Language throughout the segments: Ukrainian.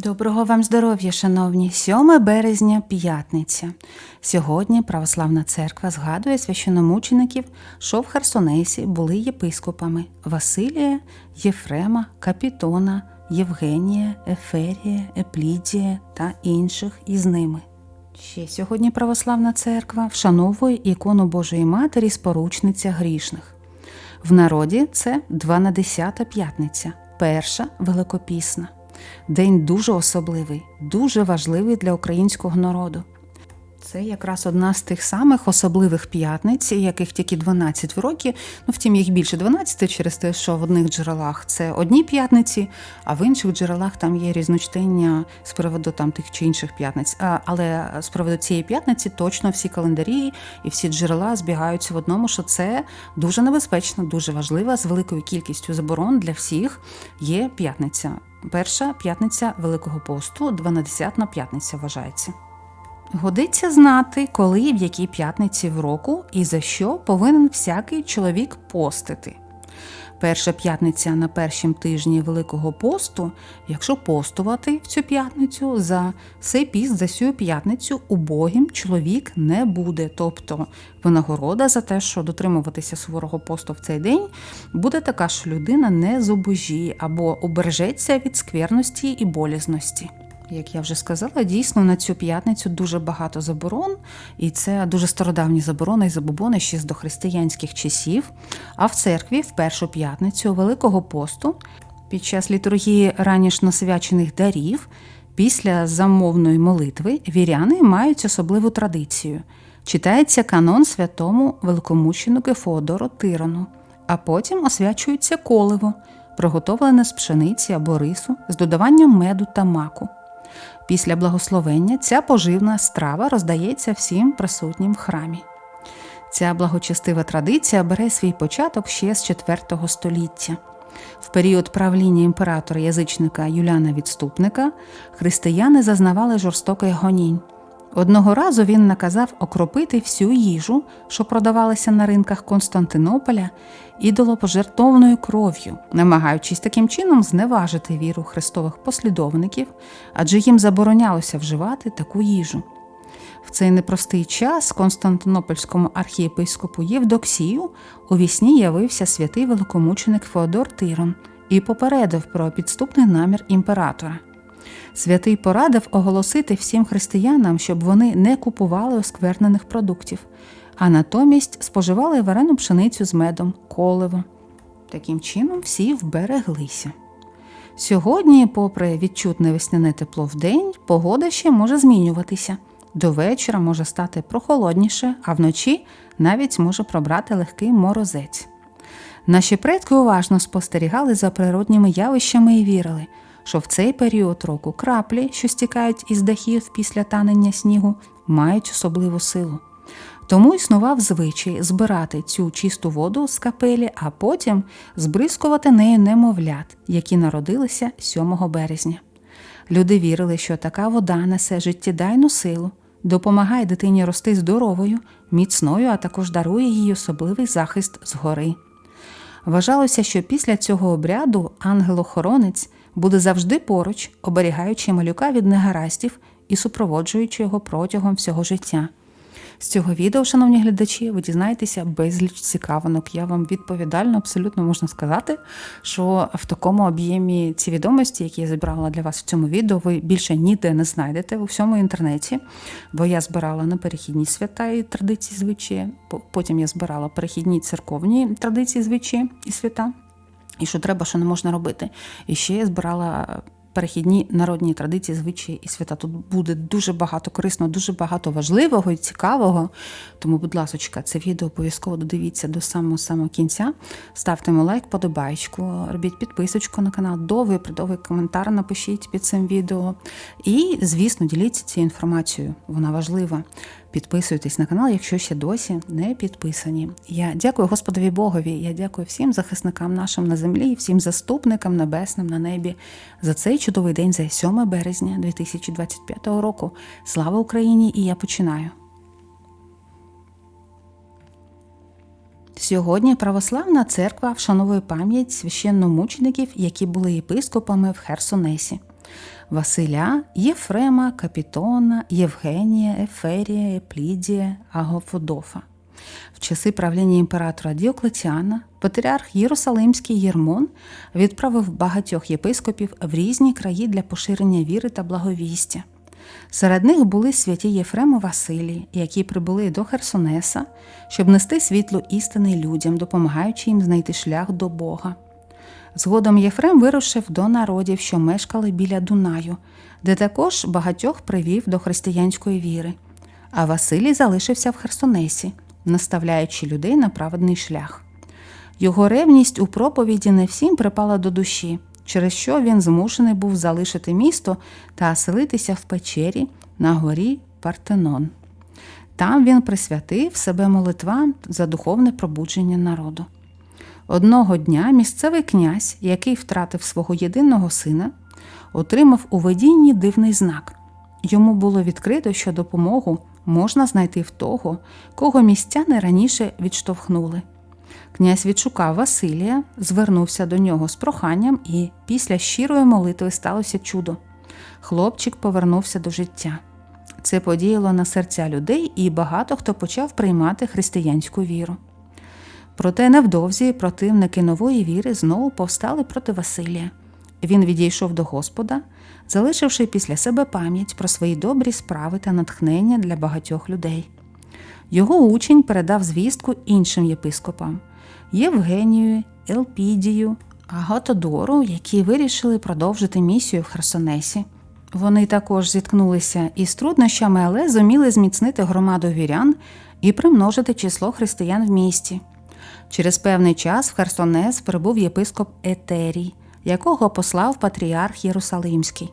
Доброго вам здоров'я, шановні! 7 березня, п'ятниця. Сьогодні Православна церква згадує священомучеників, що в Херсонесі були єпископами Василія, Єфрема, Капітона, Євгенія, Еферія, Еплідія та інших із ними. Ще сьогодні Православна церква вшановує ікону Божої Матері споручниця грішних. В народі це 12 п'ятниця, перша великопісна. День дуже особливий, дуже важливий для українського народу. Це якраз одна з тих самих особливих п'ятниць, яких тільки 12 в році. Ну, втім, їх більше 12 через те, що в одних джерелах це одні п'ятниці, а в інших джерелах там є різночтення з приводу там тих чи інших п'ятниць. Але з приводу цієї п'ятниці точно всі календарі і всі джерела збігаються в одному, що це дуже небезпечно, дуже важлива, з великою кількістю заборон для всіх є п'ятниця. Перша п'ятниця Великого посту, 12 п'ятниця вважається. Годиться знати, коли і в якій п'ятниці в року і за що повинен всякий чоловік постити. Перша п'ятниця на першім тижні Великого посту, якщо постувати в цю п'ятницю, за сей піст за сю п'ятницю убогим чоловік не буде. Тобто винагорода за те, що дотримуватися суворого посту в цей день, буде така, що людина не зубожіє або обережеться від скверності і болізності. Як я вже сказала, дійсно на цю п'ятницю дуже багато заборон, і це дуже стародавні заборони і забобони ще з дохристиянських часів. А в церкві в першу п'ятницю Великого посту під час літургії раніш насвячених дарів, після замовної молитви віряни мають особливу традицію. Читається канон святому великомученику Феодору Тирану, а потім освячується коливо, приготовлене з пшениці або рису з додаванням меду та маку. Після благословення ця поживна страва роздається всім присутнім в храмі. Ця благочестива традиція бере свій початок ще з IV століття. В період правління імператора язичника Юляна Відступника християни зазнавали жорстоких гонінь. Одного разу він наказав окропити всю їжу, що продавалася на ринках Константинополя, ідолопожертовною кров'ю, намагаючись таким чином зневажити віру христових послідовників, адже їм заборонялося вживати таку їжу. В цей непростий час Константинопольському архієпископу Євдоксію у вісні явився святий великомученик Феодор Тирон і попередив про підступний намір імператора. Святий порадив оголосити всім християнам, щоб вони не купували осквернених продуктів, а натомість споживали варену пшеницю з медом, коливо. Таким чином всі вбереглися. Сьогодні, попри відчутне весняне тепло в день, погода ще може змінюватися. До вечора може стати прохолодніше, а вночі навіть може пробрати легкий морозець. Наші предки уважно спостерігали за природніми явищами і вірили, що в цей період року краплі, що стікають із дахів після танення снігу, мають особливу силу. Тому існував звичай збирати цю чисту воду з капелі, а потім збризкувати нею немовлят, які народилися 7 березня. Люди вірили, що така вода несе життєдайну силу, допомагає дитині рости здоровою, міцною, а також дарує їй особливий захист згори. Вважалося, що після цього обряду ангел-охоронець буде завжди поруч, оберігаючи малюка від негараздів і супроводжуючи його протягом всього життя. З цього відео, шановні глядачі, ви дізнаєтеся безліч цікавинок. Я вам відповідально, абсолютно можна сказати, що в такому об'ємі ці відомості, які я зібрала для вас в цьому відео, ви більше ніде не знайдете у всьому інтернеті. Бо я збирала на перехідні свята і традиції звичаї, потім я збирала перехідні церковні традиції звичаї і свята. І що треба, що не можна робити. І ще я збирала перехідні народні традиції, звичаї і свята. Тут буде дуже багато корисно, дуже багато важливого і цікавого. Тому, будь ласка, це відео обов'язково додивіться до самого самого кінця. Ставте лайк, подобайку, робіть підписочку на канал, довгий, придовгий коментар напишіть під цим відео. І, звісно, діліться цією інформацією. Вона важлива. Підписуйтесь на канал, якщо ще досі не підписані. Я дякую Господові Богові. Я дякую всім захисникам нашим на землі, всім заступникам небесним на небі за цей чудовий день, за 7 березня 2025 року. Слава Україні! І я починаю. Сьогодні православна церква вшановує пам'ять священномучеників, які були єпископами в Херсонесі. Василя, Єфрема, Капітона, Євгенія, Еферія, Еплідія, Агофодофа. В часи правління імператора Діоклетіана патріарх Єрусалимський Єрмон відправив багатьох єпископів в різні краї для поширення віри та благовістя. Серед них були святі Єфрем і Василій, які прибули до Херсонеса, щоб нести світло істини людям, допомагаючи їм знайти шлях до Бога. Згодом Єфрем вирушив до народів, що мешкали біля Дунаю, де також багатьох привів до християнської віри. А Василій залишився в Херсонесі, наставляючи людей на праведний шлях. Його ревність у проповіді не всім припала до душі, через що він змушений був залишити місто та оселитися в печері на горі Партенон. Там він присвятив себе молитвам за духовне пробудження народу. Одного дня місцевий князь, який втратив свого єдиного сина, отримав у видінні дивний знак. Йому було відкрито, що допомогу можна знайти в того, кого містяни раніше відштовхнули. Князь відшукав Василія, звернувся до нього з проханням, і після щирої молитви сталося чудо. Хлопчик повернувся до життя. Це подіяло на серця людей, і багато хто почав приймати християнську віру. Проте невдовзі противники нової віри знову повстали проти Василія. Він відійшов до Господа, залишивши після себе пам'ять про свої добрі справи та натхнення для багатьох людей. Його учень передав звістку іншим єпископам Євгенію, Елпідію, Агатодору, які вирішили продовжити місію в Херсонесі. Вони також зіткнулися із труднощами, але зуміли зміцнити громаду вірян і примножити число християн в місті. Через певний час в Херсонес прибув єпископ Етерій, якого послав патріарх Єрусалимський.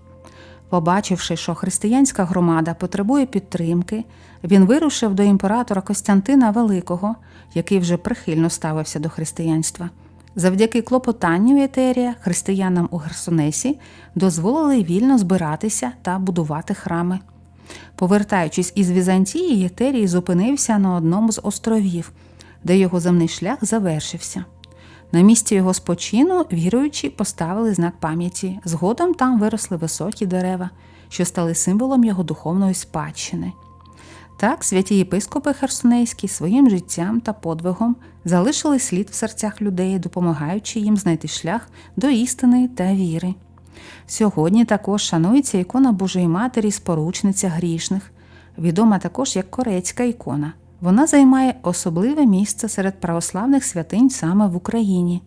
Побачивши, що християнська громада потребує підтримки, він вирушив до імператора Костянтина Великого, який вже прихильно ставився до християнства. Завдяки клопотанню Етерія християнам у Херсонесі дозволили вільно збиратися та будувати храми. Повертаючись із Візантії, Єтерій зупинився на одному з островів, де його земний шлях завершився. На місці його спочину віруючі поставили знак пам'яті. Згодом там виросли високі дерева, що стали символом його духовної спадщини. Так, святі єпископи Херсонейські своїм життям та подвигом залишили слід в серцях людей, допомагаючи їм знайти шлях до істини та віри. Сьогодні також шанується ікона Божої Матері, споручниця грішних, відома також як корецька ікона. Вона займає особливе місце серед православних святинь саме в Україні.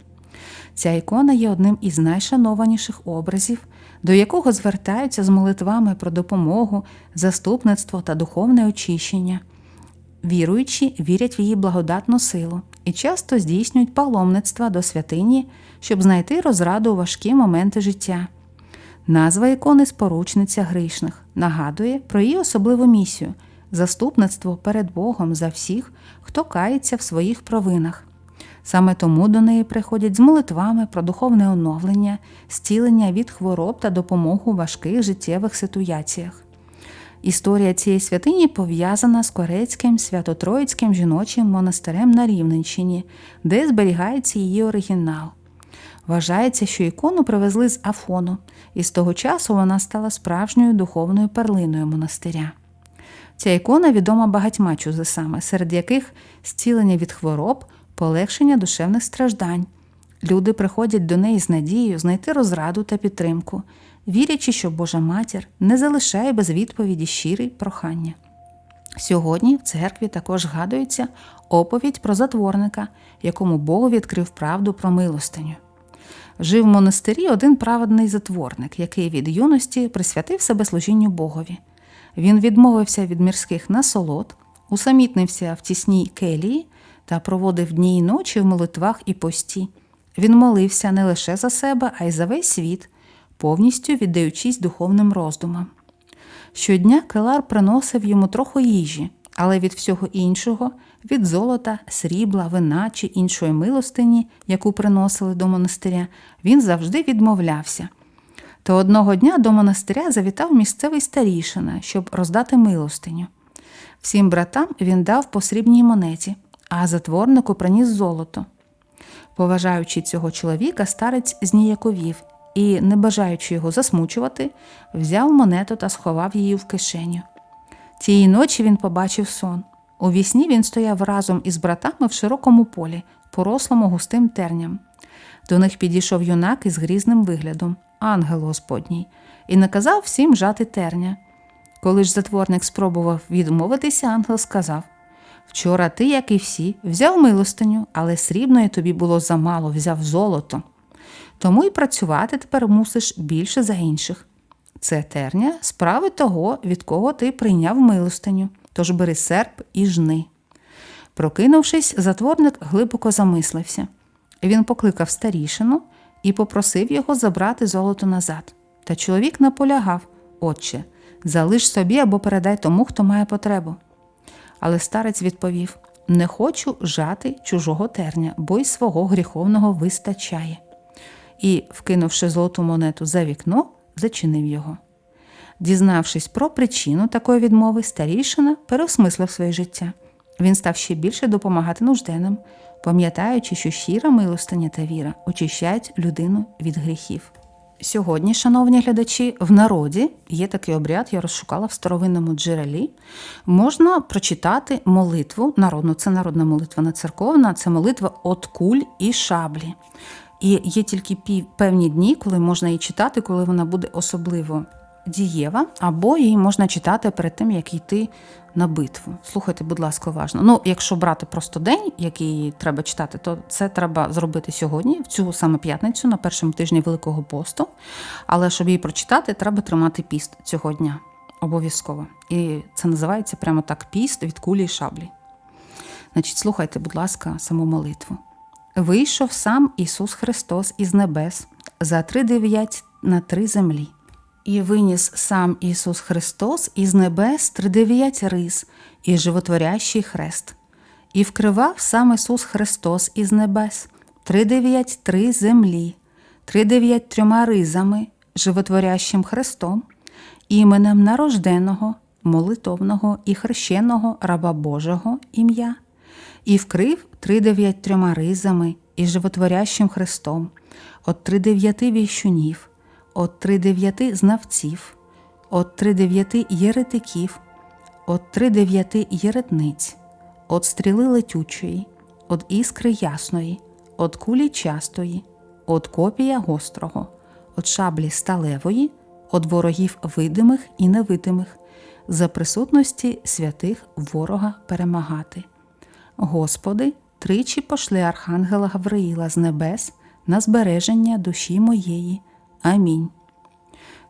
Ця ікона є одним із найшанованіших образів, до якого звертаються з молитвами про допомогу, заступництво та духовне очищення. Віруючі вірять в її благодатну силу і часто здійснюють паломництва до святині, щоб знайти розраду у важкі моменти життя. Назва ікони споручниця грішних нагадує про її особливу місію заступництво перед Богом за всіх, хто кається в своїх провинах. Саме тому до неї приходять з молитвами про духовне оновлення, зцілення від хвороб та допомогу в важких життєвих ситуаціях. Історія цієї святині пов'язана з Корецьким свято-троїцьким жіночим монастирем на Рівненщині, де зберігається її оригінал. Вважається, що ікону привезли з Афону, і з того часу вона стала справжньою духовною перлиною монастиря. Ця ікона відома багатьма чудесами, серед яких зцілення від хвороб, полегшення душевних страждань. Люди приходять до неї з надією знайти розраду та підтримку, вірячи, що Божа матір не залишає без відповіді щирі прохання. Сьогодні в церкві також згадується оповідь про затворника, якому Бог відкрив правду про милостиню. Жив в монастирі один праведний затворник, який від юності присвятив себе служінню Богові. Він відмовився від мірських насолод, усамітнився в тісній келії та проводив дні й ночі в молитвах і пості. Він молився не лише за себе, а й за весь світ, повністю віддаючись духовним роздумам. Щодня Келар приносив йому трохи їжі, але від всього іншого, від золота, срібла, вина чи іншої милостині, яку приносили до монастиря, він завжди відмовлявся. То одного дня до монастиря завітав місцевий старішина, щоб роздати милостиню. Всім братам він дав по срібній монеті, а затворнику приніс золото. Поважаючи цього чоловіка, старець зніяковів і, не бажаючи його засмучувати, взяв монету та сховав її в кишеню. Тієї ночі він побачив сон. У вісні він стояв разом із братами в широкому полі, порослому густим терням. До них підійшов юнак із грізним виглядом, ангел Господній, і наказав всім жати терня. Коли ж затворник спробував відмовитися, ангел сказав: Вчора ти, як і всі, взяв милостиню, але срібної тобі було замало, взяв золото. Тому і працювати тепер мусиш більше за інших. Це терня справи того, від кого ти прийняв милостиню, тож бери серп і жни. Прокинувшись, затворник глибоко замислився. Він покликав старішину і попросив його забрати золото назад. Та чоловік наполягав Отче, залиш собі або передай тому, хто має потребу. Але старець відповів Не хочу жати чужого терня, бо й свого гріховного вистачає. І, вкинувши золоту монету за вікно, зачинив його. Дізнавшись про причину такої відмови, старішина переосмислив своє життя. Він став ще більше допомагати нужденним, пам'ятаючи, що щира милостиня та віра очищають людину від гріхів. Сьогодні, шановні глядачі, в народі є такий обряд, я розшукала в старовинному джерелі. Можна прочитати молитву народну, це народна молитва не церковна, це молитва от куль і шаблі. І є тільки пів- певні дні, коли можна її читати, коли вона буде особливо дієва, або її можна читати перед тим, як йти на битву. Слухайте, будь ласка, уважно. Ну, якщо брати просто день, який треба читати, то це треба зробити сьогодні, в цю саме п'ятницю, на першому тижні Великого посту. Але щоб її прочитати, треба тримати піст цього дня. Обов'язково. І це називається прямо так піст від кулі і шаблі. Значить, слухайте, будь ласка, саму молитву. Вийшов сам Ісус Христос із небес за три дев'ять на три землі. І виніс сам Ісус Христос із небес тридев'ять рис і животворящий хрест. І вкривав сам Ісус Христос із небес тридев'ять три землі, тридев'ять трьома ризами, животворящим хрестом, іменем нарожденого, молитовного і хрещеного раба Божого ім'я, і вкрив тридев'ять трьома ризами і животворящим хрестом, от тридев'яти віщунів, от тридев'яти знавців, от тридев'яти єретиків, от тридев'яти єретниць, от стріли летючої, от іскри ясної, от кулі частої, от копія гострого, от шаблі сталевої, от ворогів видимих і невидимих, за присутності святих ворога перемагати. Господи, тричі пошли Архангела Гавриїла з небес на збереження душі моєї. Амінь.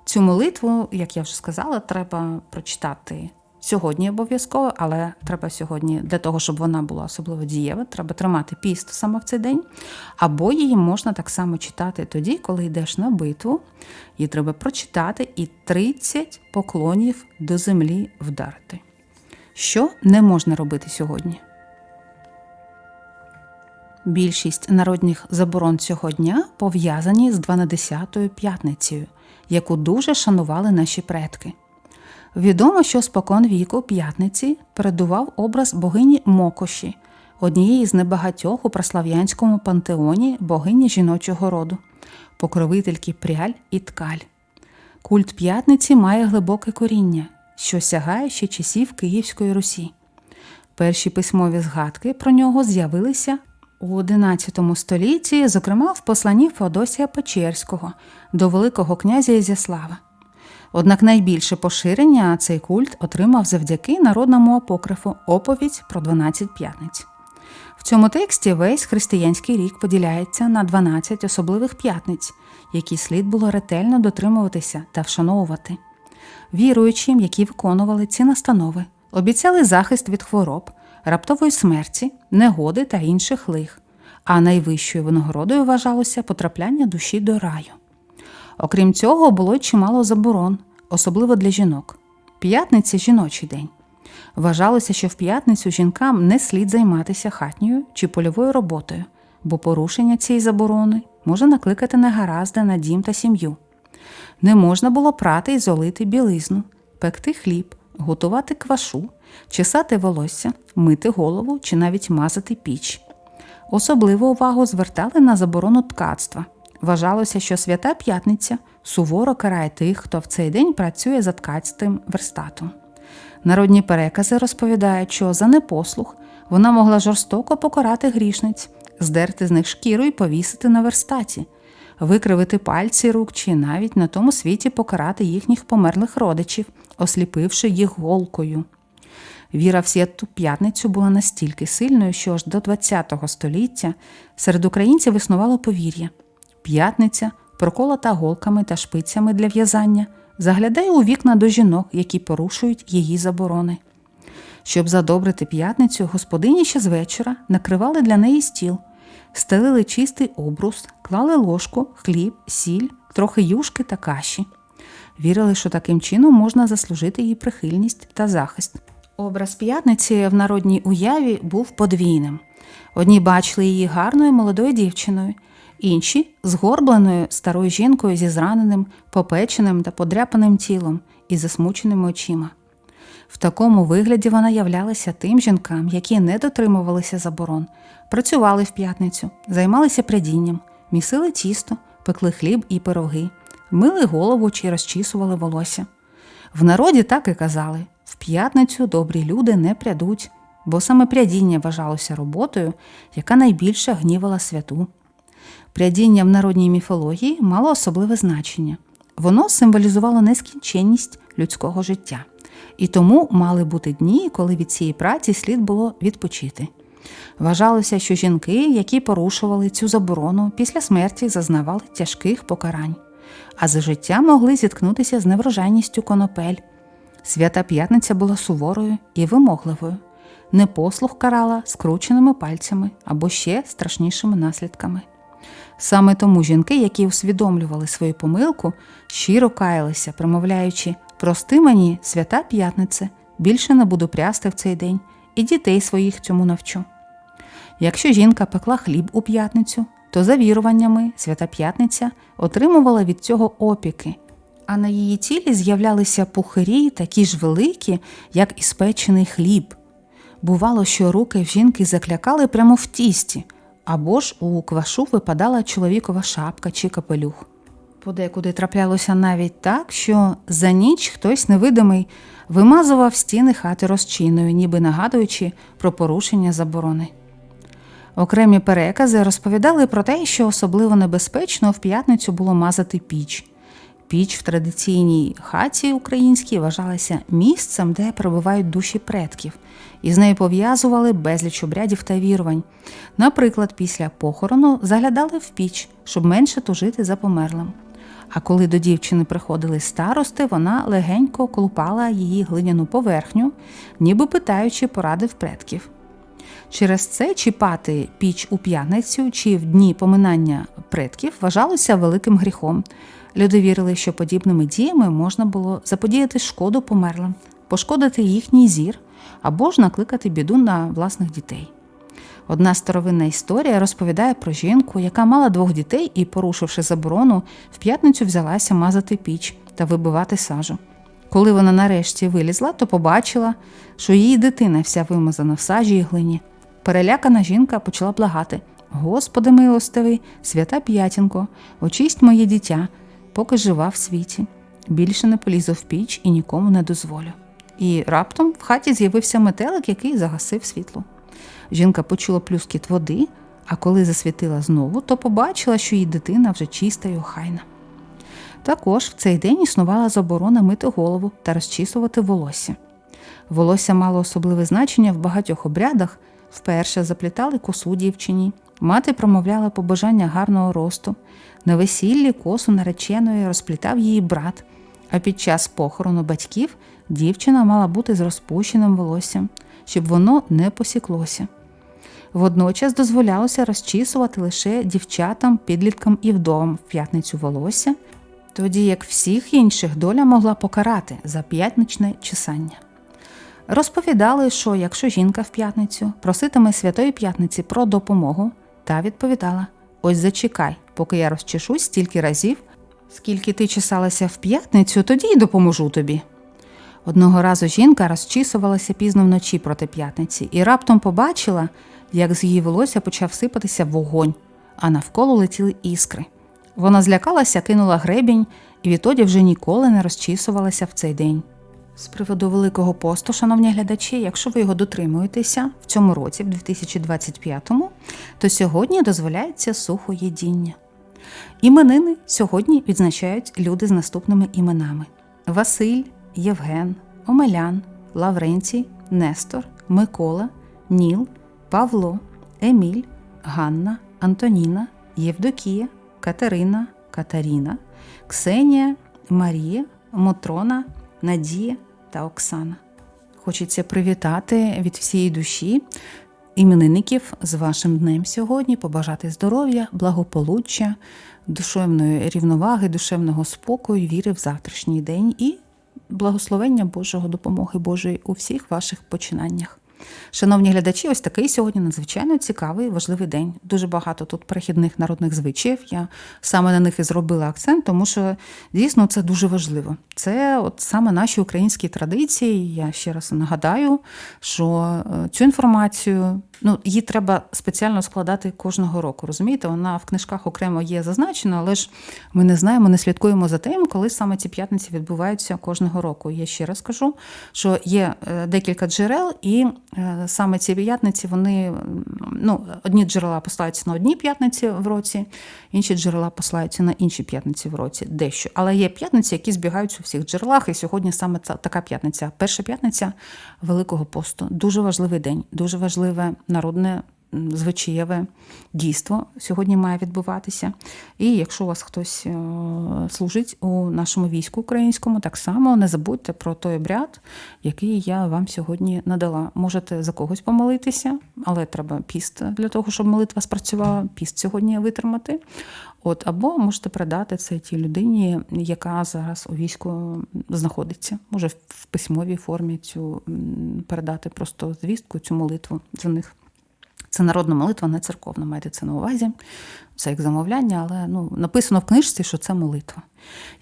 Цю молитву, як я вже сказала, треба прочитати сьогодні обов'язково, але треба сьогодні, для того, щоб вона була особливо дієва, треба тримати піст саме в цей день. Або її можна так само читати тоді, коли йдеш на битву. Її треба прочитати і 30 поклонів до землі вдарити. Що не можна робити сьогодні? Більшість народних заборон цього дня пов'язані з 12-ю п'ятницею, яку дуже шанували наші предки. Відомо, що спокон віку п'ятниці передував образ богині Мокоші, однієї з небагатьох у прослав'янському пантеоні богині жіночого роду, покровительки пряль і ткаль. Культ п'ятниці має глибоке коріння, що сягає ще часів Київської Русі. Перші письмові згадки про нього з'явилися у XI столітті, зокрема в посланні Феодосія Печерського до Великого князя Ізяслава. Однак найбільше поширення цей культ отримав завдяки народному апокрифу Оповідь про 12 п'ятниць. В цьому тексті весь християнський рік поділяється на 12 особливих п'ятниць, які слід було ретельно дотримуватися та вшановувати. Віруючим, які виконували ці настанови, обіцяли захист від хвороб, раптової смерті, негоди та інших лих, а найвищою винагородою вважалося потрапляння душі до раю. Окрім цього, було чимало заборон, особливо для жінок. П'ятниця жіночий день. Вважалося, що в п'ятницю жінкам не слід займатися хатньою чи польовою роботою, бо порушення цієї заборони може накликати негаразди на дім та сім'ю. Не можна було прати і золити білизну, пекти хліб, готувати квашу, чесати волосся, мити голову чи навіть мазати піч. Особливу увагу звертали на заборону ткацтва, Вважалося, що свята п'ятниця суворо карає тих, хто в цей день працює за ткацьким верстатом. Народні перекази розповідають, що за непослух вона могла жорстоко покарати грішниць, здерти з них шкіру і повісити на верстаті, викривити пальці рук чи навіть на тому світі покарати їхніх померлих родичів, осліпивши їх голкою. Віра в святу п'ятницю була настільки сильною, що аж до ХХ століття серед українців існувало повір'я. П'ятниця, проколота голками та шпицями для в'язання, заглядає у вікна до жінок, які порушують її заборони. Щоб задобрити п'ятницю, господині ще з вечора накривали для неї стіл, стелили чистий обрус, клали ложку, хліб, сіль, трохи юшки та каші. Вірили, що таким чином можна заслужити її прихильність та захист. Образ п'ятниці в народній уяві був подвійним. Одні бачили її гарною молодою дівчиною, інші згорбленою старою жінкою зі зраненим, попеченим та подряпаним тілом і засмученими очима. В такому вигляді вона являлася тим жінкам, які не дотримувалися заборон, працювали в п'ятницю, займалися прядінням, місили тісто, пекли хліб і пироги, мили голову чи розчісували волосся. В народі так і казали в п'ятницю добрі люди не прядуть, бо саме прядіння вважалося роботою, яка найбільше гнівала святу. Прядіння в народній міфології мало особливе значення. Воно символізувало нескінченність людського життя, і тому мали бути дні, коли від цієї праці слід було відпочити. Вважалося, що жінки, які порушували цю заборону, після смерті зазнавали тяжких покарань, а за життя могли зіткнутися з неврожайністю конопель. Свята п'ятниця була суворою і вимогливою, непослух карала скрученими пальцями або ще страшнішими наслідками. Саме тому жінки, які усвідомлювали свою помилку, щиро каялися, промовляючи Прости мені, свята п'ятниця, більше не буду прясти в цей день, і дітей своїх цьому навчу. Якщо жінка пекла хліб у п'ятницю, то за віруваннями свята п'ятниця отримувала від цього опіки, а на її тілі з'являлися пухирі, такі ж великі, як і спечений хліб. Бувало, що руки в жінки заклякали прямо в тісті, або ж у квашу випадала чоловікова шапка чи капелюх. Подекуди траплялося навіть так, що за ніч хтось невидимий вимазував стіни хати розчиною, ніби нагадуючи про порушення заборони. Окремі перекази розповідали про те, що особливо небезпечно в п'ятницю було мазати піч. Піч в традиційній хаті українській вважалася місцем, де перебувають душі предків, і з нею пов'язували безліч обрядів та вірувань. Наприклад, після похорону заглядали в піч, щоб менше тужити за померлим. А коли до дівчини приходили старости, вона легенько колупала її глиняну поверхню, ніби питаючи поради в предків. Через це чіпати піч у п'яницю чи в дні поминання предків вважалося великим гріхом. Люди вірили, що подібними діями можна було заподіяти шкоду померлим, пошкодити їхній зір або ж накликати біду на власних дітей. Одна старовинна історія розповідає про жінку, яка мала двох дітей і, порушивши заборону, в п'ятницю взялася мазати піч та вибивати сажу. Коли вона нарешті вилізла, то побачила, що її дитина вся вимазана в сажі і глині. Перелякана жінка почала благати Господи милостивий, свята п'ятінко, очисть моє дитя, поки жива в світі. Більше не полізу в піч і нікому не дозволю. І раптом в хаті з'явився метелик, який загасив світло. Жінка почула плюскіт води, а коли засвітила знову, то побачила, що її дитина вже чиста й охайна. Також в цей день існувала заборона мити голову та розчісувати волосся. Волосся мало особливе значення в багатьох обрядах, вперше заплітали косу дівчині, мати промовляла побажання гарного росту, на весіллі косу нареченої розплітав її брат, а під час похорону батьків дівчина мала бути з розпущеним волоссям, щоб воно не посіклося. Водночас дозволялося розчісувати лише дівчатам, підліткам і вдовам в п'ятницю волосся, тоді як всіх інших доля могла покарати за п'ятничне чесання. Розповідали, що якщо жінка в п'ятницю проситиме Святої П'ятниці про допомогу, та відповідала: Ось зачекай, поки я розчешусь стільки разів, скільки ти чесалася в п'ятницю, тоді й допоможу тобі. Одного разу жінка розчісувалася пізно вночі проти п'ятниці і раптом побачила, як з її волосся почав сипатися вогонь, а навколо летіли іскри. Вона злякалася, кинула гребінь і відтоді вже ніколи не розчісувалася в цей день. З приводу Великого посту, шановні глядачі, якщо ви його дотримуєтеся в цьому році, в 2025-му, то сьогодні дозволяється сухоїдіння. Іменини сьогодні відзначають люди з наступними іменами: Василь, Євген, Омелян, Лавренцій, Нестор, Микола, Ніл, Павло, Еміль, Ганна, Антоніна, Євдокія, Катерина, Катаріна, Ксенія, Марія, Мотрона, Надія та Оксана. Хочеться привітати від всієї душі іменинників з вашим днем сьогодні, побажати здоров'я, благополуччя, душевної рівноваги, душевного спокою, віри в завтрашній день і благословення Божого допомоги Божої у всіх ваших починаннях. Шановні глядачі, ось такий сьогодні надзвичайно цікавий, важливий день. Дуже багато тут перехідних народних звичаїв. Я саме на них і зробила акцент, тому що дійсно це дуже важливо. Це от саме наші українські традиції. Я ще раз нагадаю, що е, цю інформацію ну, її треба спеціально складати кожного року. Розумієте, вона в книжках окремо є зазначена, але ж ми не знаємо, не слідкуємо за тим, коли саме ці п'ятниці відбуваються кожного року. Я ще раз кажу, що є е, декілька джерел, і е, саме ці п'ятниці вони ну, одні джерела посилаються на одні п'ятниці в році, інші джерела посилаються на інші п'ятниці в році, дещо. Але є п'ятниці, які збігаються у всіх джерелах, і сьогодні саме така п'ятниця. Перша п'ятниця Великого посту. Дуже важливий день, дуже важливе народне звичаєве дійство сьогодні має відбуватися. І якщо у вас хтось е, служить у нашому війську українському, так само не забудьте про той обряд, який я вам сьогодні надала. Можете за когось помолитися, але треба піст для того, щоб молитва спрацювала, піст сьогодні витримати. От, або можете передати це тій людині, яка зараз у війську знаходиться. Може в письмовій формі цю передати просто звістку, цю молитву за них. Це народна молитва, не церковна, майте це на увазі. Це як замовляння, але ну, написано в книжці, що це молитва.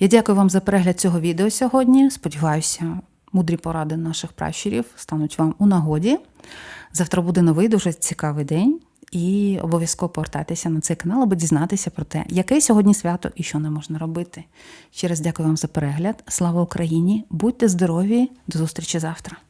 Я дякую вам за перегляд цього відео сьогодні. Сподіваюся, мудрі поради наших пращурів стануть вам у нагоді. Завтра буде новий дуже цікавий день. І обов'язково повертайтеся на цей канал, аби дізнатися про те, яке сьогодні свято і що не можна робити. Ще раз дякую вам за перегляд. Слава Україні! Будьте здорові! До зустрічі завтра!